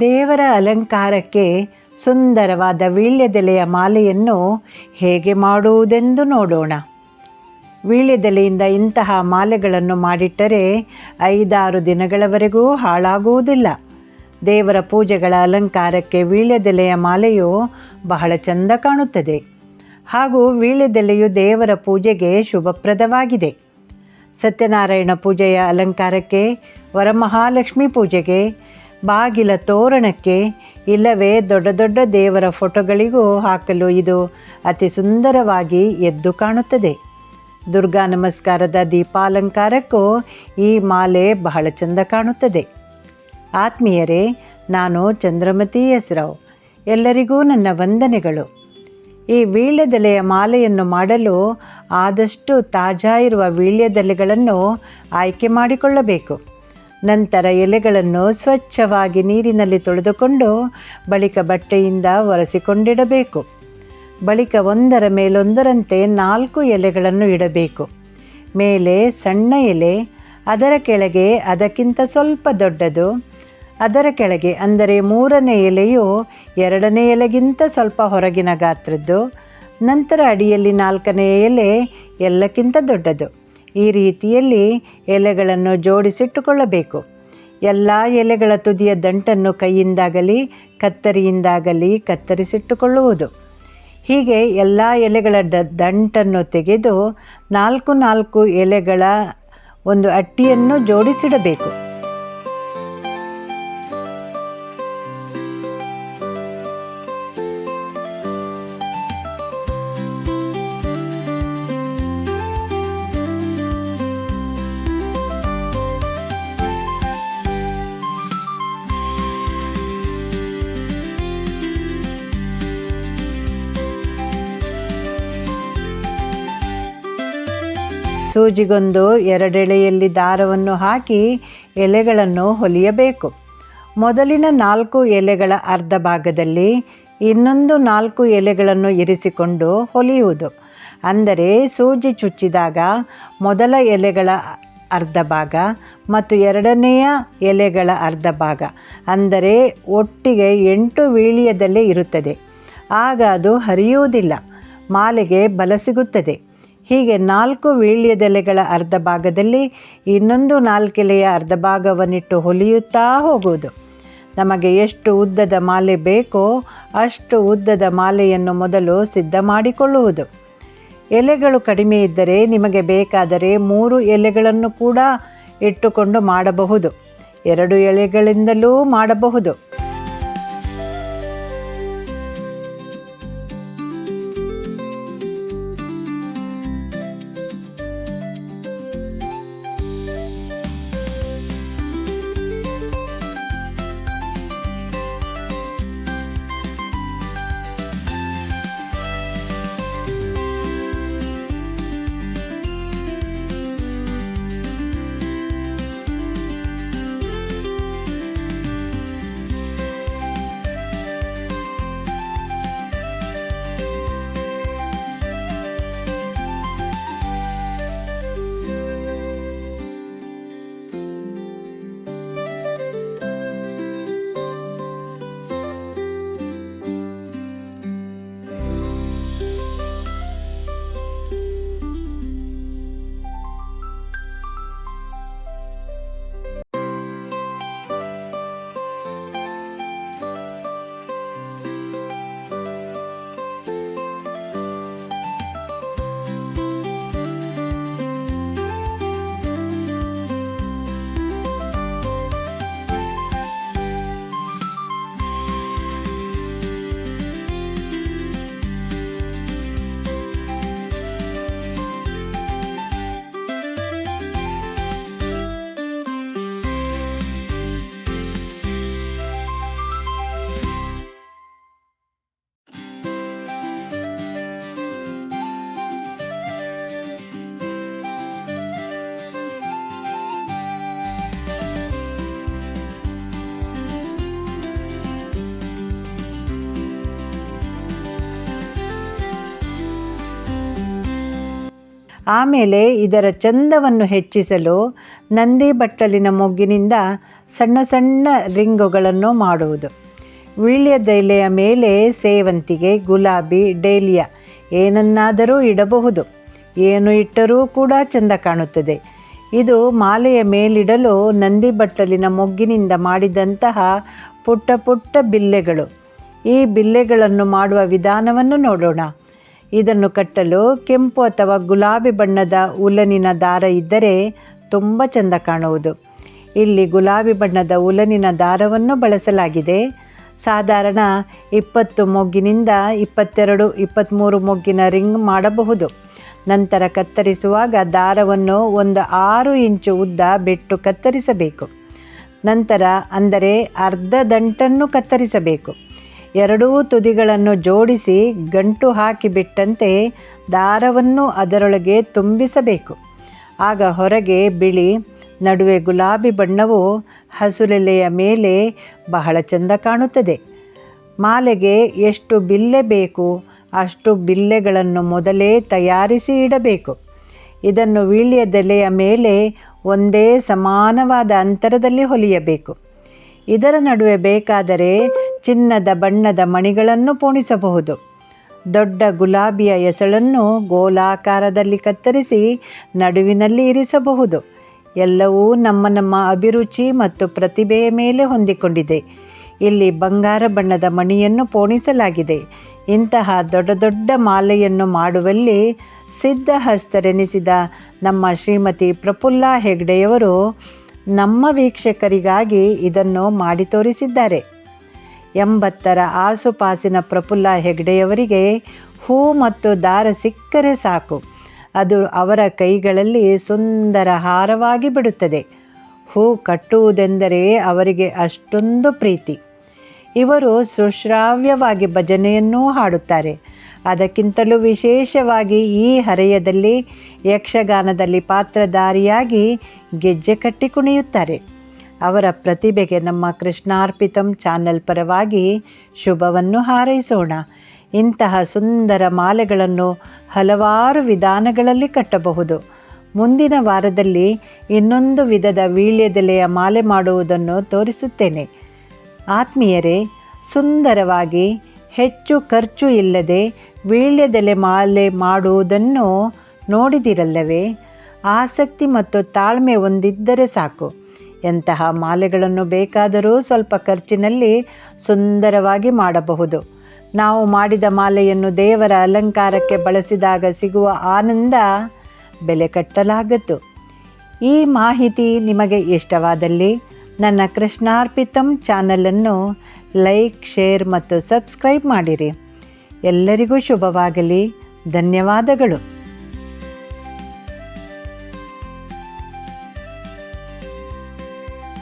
ದೇವರ ಅಲಂಕಾರಕ್ಕೆ ಸುಂದರವಾದ ವೀಳ್ಯದೆಲೆಯ ಮಾಲೆಯನ್ನು ಹೇಗೆ ಮಾಡುವುದೆಂದು ನೋಡೋಣ. ವೀಳ್ಯದೆಲೆಯಿಂದ ಇಂತಹ ಮಾಲೆಗಳನ್ನು ಮಾಡಿಟ್ಟರೆ ಐದಾರು ದಿನಗಳವರೆಗೂ ಹಾಳಾಗುವುದಿಲ್ಲ. ದೇವರ ಪೂಜೆಗಳ ಅಲಂಕಾರಕ್ಕೆ ವೀಳ್ಯದೆಲೆಯ ಮಾಲೆಯು ಬಹಳ ಚಂದ ಕಾಣುತ್ತದೆ. ಹಾಗೂ ವೀಳ್ಯದೆಲೆಯು ದೇವರ ಪೂಜೆಗೆ ಶುಭಪ್ರದವಾಗಿದೆ. ಸತ್ಯನಾರಾಯಣ ಪೂಜೆಯ ಅಲಂಕಾರಕ್ಕೆ ವರಮಹಾಲಕ್ಷ್ಮಿ ಪೂಜೆಗೆ ಬಾಗಿಲ ತೋರಣಕ್ಕೆ ಇಲ್ಲವೇ ದೊಡ್ಡ ದೊಡ್ಡ ದೇವರ ಫೋಟೋಗಳಿಗೂ ಹಾಕಲು ಇದು ಅತಿ ಸುಂದರವಾಗಿ ಎದ್ದು ಕಾಣುತ್ತದೆ. ದುರ್ಗಾ ನಮಸ್ಕಾರದ ದೀಪಾಲಂಕಾರಕ್ಕೂ ಈ ಮಾಲೆ ಬಹಳ ಚಂದ ಕಾಣುತ್ತದೆ. ಆತ್ಮೀಯರೇ, ನಾನು ಚಂದ್ರಮತಿ ಹೆಸರಾವ್. ಎಲ್ಲರಿಗೂ ನನ್ನ ವಂದನೆಗಳು. ಈ ವೀಳ್ಯದೆಲೆಯ ಮಾಲೆಯನ್ನು ಮಾಡಲು ಆದಷ್ಟು ತಾಜಾ ಇರುವ ವೀಳ್ಯದೆಲೆಗಳನ್ನು ಆಯ್ಕೆ ಮಾಡಿಕೊಳ್ಳಬೇಕು. ನಂತರ ಎಲೆಗಳನ್ನು ಸ್ವಚ್ಛವಾಗಿ ನೀರಿನಲ್ಲಿ ತೊಳೆದುಕೊಂಡು ಬಳಿಕ ಬಟ್ಟೆಯಿಂದ ಒರೆಸಿಕೊಂಡಿಡಬೇಕು. ಬಳಿಕ ಒಂದರ ಮೇಲೊಂದರಂತೆ ನಾಲ್ಕು ಎಲೆಗಳನ್ನು ಇಡಬೇಕು. ಮೇಲೆ ಸಣ್ಣ ಎಲೆ, ಅದರ ಕೆಳಗೆ ಅದಕ್ಕಿಂತ ಸ್ವಲ್ಪ ದೊಡ್ಡದು, ಅದರ ಕೆಳಗೆ ಅಂದರೆ ಮೂರನೇ ಎಲೆಯು ಎರಡನೇ ಎಲೆಗಿಂತ ಸ್ವಲ್ಪ ಹೊರಗಿನ ಗಾತ್ರದ್ದು, ನಂತರ ಅಡಿಯಲ್ಲಿ ನಾಲ್ಕನೆಯ ಎಲೆ ಎಲ್ಲಕ್ಕಿಂತ ದೊಡ್ಡದು. ಈ ರೀತಿಯಲ್ಲಿ ಎಲೆಗಳನ್ನು ಜೋಡಿಸಿಟ್ಟುಕೊಳ್ಳಬೇಕು. ಎಲ್ಲ ಎಲೆಗಳ ತುದಿಯ ದಂಟನ್ನು ಕೈಯಿಂದಾಗಲಿ, ಕತ್ತರಿಯಿಂದಾಗಲಿ ಕತ್ತರಿಸಿಟ್ಟುಕೊಳ್ಳುವುದು. ಹೀಗೆ ಎಲ್ಲ ಎಲೆಗಳ ಡ ದಂಟನ್ನು ತೆಗೆದು ನಾಲ್ಕು ನಾಲ್ಕು ಎಲೆಗಳ ಒಂದು ಅಟ್ಟಿಯನ್ನು ಜೋಡಿಸಿಡಬೇಕು. ಸೂಜಿಗೊಂದು ಎರಡೆಳೆಯಲ್ಲಿ ದಾರವನ್ನು ಹಾಕಿ ಎಲೆಗಳನ್ನು ಹೊಲಿಯಬೇಕು. ಮೊದಲಿನ ನಾಲ್ಕು ಎಲೆಗಳ ಅರ್ಧ ಭಾಗದಲ್ಲಿ ಇನ್ನೊಂದು ನಾಲ್ಕು ಎಲೆಗಳನ್ನು ಇರಿಸಿಕೊಂಡು ಹೊಲಿಯುವುದು. ಅಂದರೆ ಸೂಜಿ ಚುಚ್ಚಿದಾಗ ಮೊದಲ ಎಲೆಗಳ ಅರ್ಧ ಭಾಗ ಮತ್ತು ಎರಡನೆಯ ಎಲೆಗಳ ಅರ್ಧ ಭಾಗ, ಅಂದರೆ ಒಟ್ಟಿಗೆ ಎಂಟು ವೀಳ್ಯದಲ್ಲೇ ಇರುತ್ತದೆ. ಆಗ ಅದು ಹರಿಯುವುದಿಲ್ಲ, ಮಾಲೆಗೆ ಬಲ ಸಿಗುತ್ತದೆ. ಹೀಗೆ ನಾಲ್ಕು ವೀಳ್ಯದೆಲೆಗಳ ಅರ್ಧ ಭಾಗದಲ್ಲಿ ಇನ್ನೊಂದು ನಾಲ್ಕೆಲೆಯ ಅರ್ಧ ಭಾಗವನ್ನಿಟ್ಟು ಹೊಲಿಯುತ್ತಾ ಹೋಗುವುದು. ನಮಗೆ ಎಷ್ಟು ಉದ್ದದ ಮಾಲೆ ಬೇಕೋ ಅಷ್ಟು ಉದ್ದದ ಮಾಲೆಯನ್ನು ಮೊದಲು ಸಿದ್ಧ ಮಾಡಿಕೊಳ್ಳುವುದು. ಎಲೆಗಳು ಕಡಿಮೆ ಇದ್ದರೆ ನಿಮಗೆ ಬೇಕಾದರೆ ಮೂರು ಎಲೆಗಳನ್ನು ಕೂಡ ಇಟ್ಟುಕೊಂಡು ಮಾಡಬಹುದು. ಎರಡು ಎಲೆಗಳಿಂದಲೂ ಮಾಡಬಹುದು. ಆಮೇಲೆ ಇದರ ಚಂದವನ್ನು ಹೆಚ್ಚಿಸಲು ನಂದಿ ಬಟ್ಟಲಿನ ಮೊಗ್ಗಿನಿಂದ ಸಣ್ಣ ಸಣ್ಣ ರಿಂಗುಗಳನ್ನು ಮಾಡುವುದು. ವೀಳ್ಯದೆಲೆಯ ಮೇಲೆ ಸೇವಂತಿಗೆ, ಗುಲಾಬಿ, ಡೇಲಿಯ ಏನನ್ನಾದರೂ ಇಡಬಹುದು. ಏನು ಇಟ್ಟರೂ ಕೂಡ ಚೆಂದ ಕಾಣುತ್ತದೆ. ಇದು ಮಾಲೆಯ ಮೇಲಿಡಲು ನಂದಿ ಬಟ್ಟಲಿನ ಮೊಗ್ಗಿನಿಂದ ಮಾಡಿದಂತಹ ಪುಟ್ಟ ಪುಟ್ಟ ಬಿಲ್ಲೆಗಳು. ಈ ಬಿಲ್ಲೆಗಳನ್ನು ಮಾಡುವ ವಿಧಾನವನ್ನು ನೋಡೋಣ. ಇದನ್ನು ಕಟ್ಟಲು ಕೆಂಪು ಅಥವಾ ಗುಲಾಬಿ ಬಣ್ಣದ ಉಲನಿನ ದಾರ ಇದ್ದರೆ ತುಂಬ ಚೆಂದ ಕಾಣುವುದು. ಇಲ್ಲಿ ಗುಲಾಬಿ ಬಣ್ಣದ ಉಲನಿನ ದಾರವನ್ನು ಬಳಸಲಾಗಿದೆ. ಸಾಧಾರಣ ಇಪ್ಪತ್ತು ಮೊಗ್ಗಿನಿಂದ ಇಪ್ಪತ್ತೆರಡು ಇಪ್ಪತ್ತ್ಮೂರು ಮೊಗ್ಗಿನ ರಿಂಗ್ ಮಾಡಬಹುದು. ನಂತರ ಕತ್ತರಿಸುವಾಗ ದಾರವನ್ನು ಒಂದು ಆರು ಇಂಚು ಉದ್ದ ಬಿಟ್ಟು ಕತ್ತರಿಸಬೇಕು. ನಂತರ ಅಂದರೆ ಅರ್ಧ ದಂಟನ್ನು ಕತ್ತರಿಸಬೇಕು. ಎರಡೂ ತುದಿಗಳನ್ನು ಜೋಡಿಸಿ ಗಂಟು ಹಾಕಿಬಿಟ್ಟಂತೆ ದಾರವನ್ನು ಅದರೊಳಗೆ ತುಂಬಿಸಬೇಕು. ಆಗ ಹೊರಗೆ ಬಿಳಿ, ನಡುವೆ ಗುಲಾಬಿ ಬಣ್ಣವು ಹಸುಲೆಲೆಯ ಮೇಲೆ ಬಹಳ ಚೆಂದ ಕಾಣುತ್ತದೆ. ಮಾಲೆಗೆ ಎಷ್ಟು ಬಿಲ್ಲೆ ಬೇಕು, ಅಷ್ಟು ಬಿಲ್ಲೆಗಳನ್ನು ಮೊದಲೇ ತಯಾರಿಸಿ ಇಡಬೇಕು. ಇದನ್ನು ವೀಳ್ಯದೆಲೆಯ ಮೇಲೆ ಒಂದೇ ಸಮಾನವಾದ ಅಂತರದಲ್ಲಿ ಹೊಲಿಯಬೇಕು. ಇದರ ನಡುವೆ ಬೇಕಾದರೆ ಚಿನ್ನದ ಬಣ್ಣದ ಮಣಿಗಳನ್ನು ಪೋಣಿಸಬಹುದು. ದೊಡ್ಡ ಗುಲಾಬಿಯ ಎಸಳನ್ನು ಗೋಲಾಕಾರದಲ್ಲಿ ಕತ್ತರಿಸಿ ನಡುವಿನಲ್ಲಿ ಇರಿಸಬಹುದು. ಎಲ್ಲವೂ ನಮ್ಮ ನಮ್ಮ ಅಭಿರುಚಿ ಮತ್ತು ಪ್ರತಿಭೆಯ ಮೇಲೆ ಹೊಂದಿಕೊಂಡಿದೆ. ಇಲ್ಲಿ ಬಂಗಾರ ಬಣ್ಣದ ಮಣಿಯನ್ನು ಪೋಣಿಸಲಾಗಿದೆ. ಇಂತಹ ದೊಡ್ಡ ದೊಡ್ಡ ಮಾಲೆಯನ್ನು ಮಾಡುವಲ್ಲಿ ಸಿದ್ಧಹಸ್ತರೆನಿಸಿದ ನಮ್ಮ ಶ್ರೀಮತಿ ಪ್ರಫುಲ್ಲ ಹೆಗ್ಡೆಯವರು ನಮ್ಮ ವೀಕ್ಷಕರಿಗಾಗಿ ಇದನ್ನು ಮಾಡಿ ತೋರಿಸಿದ್ದಾರೆ. ಎಂಬತ್ತರ ಆಸುಪಾಸಿನ ಪ್ರಫುಲ್ಲ ಹೆಗ್ಡೆಯವರಿಗೆ ಹೂ ಮತ್ತು ದಾರ ಸಿಕ್ಕರೆ ಸಾಕು. ಅದು ಅವರ ಕೈಗಳಲ್ಲಿ ಸುಂದರ ಹಾರವಾಗಿ ಬಿಡುತ್ತದೆ. ಹೂ ಕಟ್ಟುವುದೆಂದರೆ ಅವರಿಗೆ ಅಷ್ಟೊಂದು ಪ್ರೀತಿ. ಇವರು ಸುಶ್ರಾವ್ಯವಾಗಿ ಭಜನೆಯನ್ನೂ ಹಾಡುತ್ತಾರೆ. ಅದಕ್ಕಿಂತಲೂ ವಿಶೇಷವಾಗಿ ಈ ಹರೆಯದಲ್ಲಿ ಯಕ್ಷಗಾನದಲ್ಲಿ ಪಾತ್ರಧಾರಿಯಾಗಿ ಗೆಜ್ಜೆ ಕಟ್ಟಿ ಕುಣಿಯುತ್ತಾರೆ. ಅವರ ಪ್ರತಿಭೆಗೆ ನಮ್ಮ ಕೃಷ್ಣಾರ್ಪಿತಂ ಚಾನೆಲ್ ಪರವಾಗಿ ಶುಭವನ್ನು ಹಾರೈಸೋಣ. ಇಂತಹ ಸುಂದರ ಮಾಲೆಗಳನ್ನು ಹಲವಾರು ವಿಧಾನಗಳಲ್ಲಿ ಕಟ್ಟಬಹುದು. ಮುಂದಿನ ವಾರದಲ್ಲಿ ಇನ್ನೊಂದು ವಿಧದ ವೀಳ್ಯದೆಲೆಯ ಮಾಲೆ ಮಾಡುವುದನ್ನು ತೋರಿಸುತ್ತೇನೆ. ಆತ್ಮೀಯರೇ, ಸುಂದರವಾಗಿ ಹೆಚ್ಚು ಖರ್ಚು ಇಲ್ಲದೆ ವೀಳ್ಯದೆಲೆ ಮಾಲೆ ಮಾಡುವುದನ್ನು ನೋಡಿದಿರಲ್ಲವೇ? ಆಸಕ್ತಿ ಮತ್ತು ತಾಳ್ಮೆ ಹೊಂದಿದ್ದರೆ ಸಾಕು. ಎಂತಹ ಮಾಲೆಗಳನ್ನು ಬೇಕಾದರೂ ಸ್ವಲ್ಪ ಖರ್ಚಿನಲ್ಲಿ ಸುಂದರವಾಗಿ ಮಾಡಬಹುದು. ನಾವು ಮಾಡಿದ ಮಾಲೆಯನ್ನು ದೇವರ ಅಲಂಕಾರಕ್ಕೆ ಬಳಸಿದಾಗ ಸಿಗುವ ಆನಂದ ಬೆಲೆ ಕಟ್ಟಲಾಗದ್ದು ಈ ಮಾಹಿತಿ ನಿಮಗೆ ಇಷ್ಟವಾದಲ್ಲಿ ನನ್ನ ಕೃಷ್ಣಾರ್ಪಿತಂ ಚಾನಲನ್ನು ಲೈಕ್, ಶೇರ್ ಮತ್ತು ಸಬ್ಸ್ಕ್ರೈಬ್ ಮಾಡಿರಿ. ಎಲ್ಲರಿಗೂ ಶುಭವಾಗಲಿ. ಧನ್ಯವಾದಗಳು.